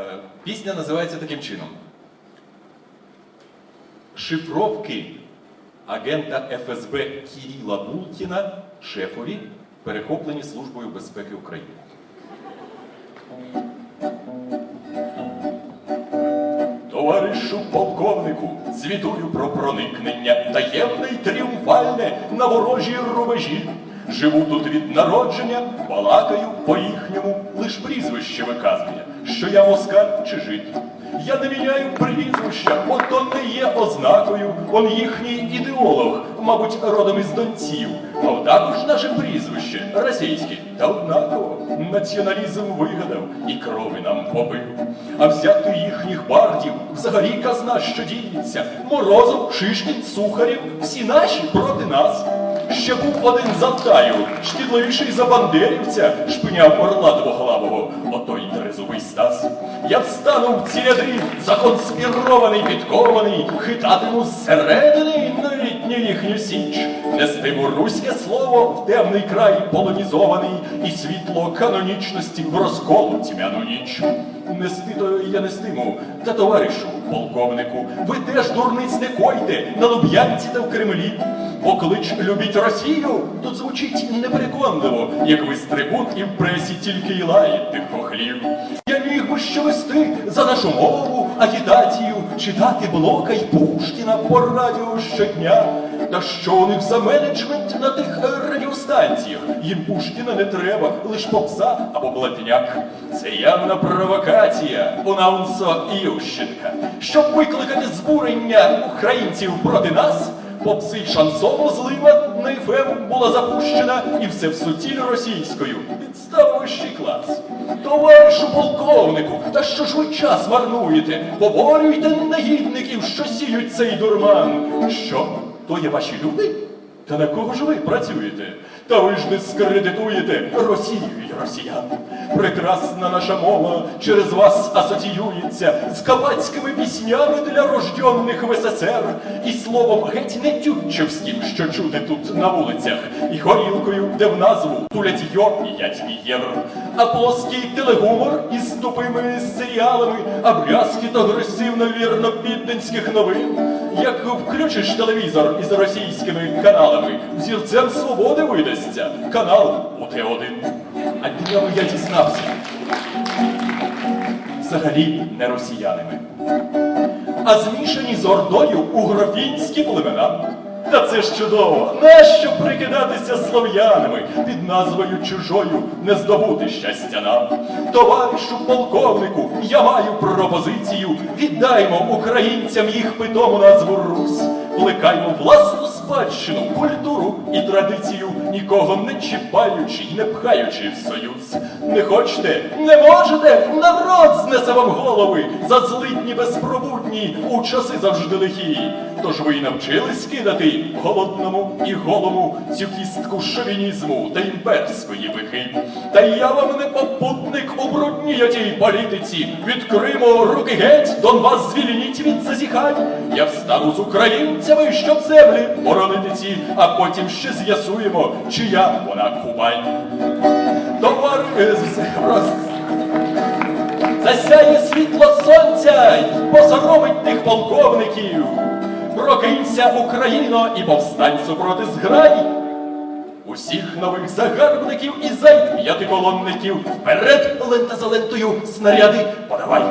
Е, Пісня називається таким чином. Шифровки агента ФСБ Кіріла Булкіна шефові перехоплені Службою безпеки України. Товаришу полковнику, звітую про проникнення таємне й тріумфальне на ворожі рубежі. Живу тут від народження, балакаю по їхньому, лиш прізвище виказує, що я москаль чи жид. Я не міняю прізвища, бо то не є ознакою. Он їхній ідеолог, мабуть, родом із донців, мов також наше прізвище російське, та однаково націоналізм вигадав і крови нам побив. А взяти їхніх бардів взагалі казна, що діється. Морозов, Шишкін, Сухарів, всі наші проти нас. Ще був один Завтаю, шкідливіший за бандерівця, шпиняв орла двоглавого, отой трезубий Стас. Я встану в ці ряди, законспірований, підкований, хитатиму зсередини новітню їхню січ, нестиму руське слово в темний край полонізований, і світло канонічності в розколу тьмяну ніч. Нести то я нестиму, та товаришу, полковнику, ви теж дурниць не койте на Луб'янці та в Кремлі. Бо клич любіть Росію, тут звучить непереконливо, як ви в пресі тільки й лаєте хохлів. Я міг би що вести за нашу мову, агітацію, читати Блока й Пушкіна по радіо щодня. Та що у них за менеджмент на тих радіостанціях? Їм Пушкіна не треба, лиш попса або блатняк. Це явна провокація у Наунсо Ющенка, щоб викликати збурення українців проти нас. Попси шансово злива на ФМ була запущена і все в сутіль російською. Підстава вищий клас. Товаришу полковнику, та що ж ви час марнуєте? Поборюйте негідників, що сіють цей дурман. Що? То є ваші люди? Та на кого ж ви працюєте? Та ви ж не скредитуєте Росію й росіян. Прекрасна наша мова через вас асоціюється з кабацькими піснями для рожденних в СССР і словом геть не тютчевським, що чути тут на вулицях, і горілкою, де в назву тулять йо і ять і. А плоский телегумор із тупими серіалами, а брязкіт агресивно вірно підданських новин. Як включиш телевізор із російськими каналами, взірцем свободи видасться канал ОТ1. А днями я дізнався. Взагалі не росіянами, а змішані з ордою угрофінські племена. Та це ж чудово! Нащо прикидатися слов'янами під назвою чужою не здобути щастя нам? Товаришу полковнику, я маю пропозицію. Віддаймо українцям їх питому назву Русь. Плекаймо власну спадщину, культуру і традицію, нікого не чіпаючи й не пхаючи в союз. Не хочете, не можете, народ знесе вам голови за злидні безпробудні у часи завжди лихі. Тож ви й навчились кидати голодному і голому цю кістку шовінізму та імперської пихи. Та я вам не попутник у брудній отій політиці. Від Криму руки геть, Донбас звільніть від зазіхань. Я встану з українцями, щоб землі боронити ці, а потім ще з'ясуємо, чия вона Кубань. Товар. Засяє світло сонця й тих полковників. Прокинься, Україно, і повстань супроти зграй. Усіх нових загарбників і зайд п'ятиколонників вперед лента за лентою снаряди подавай.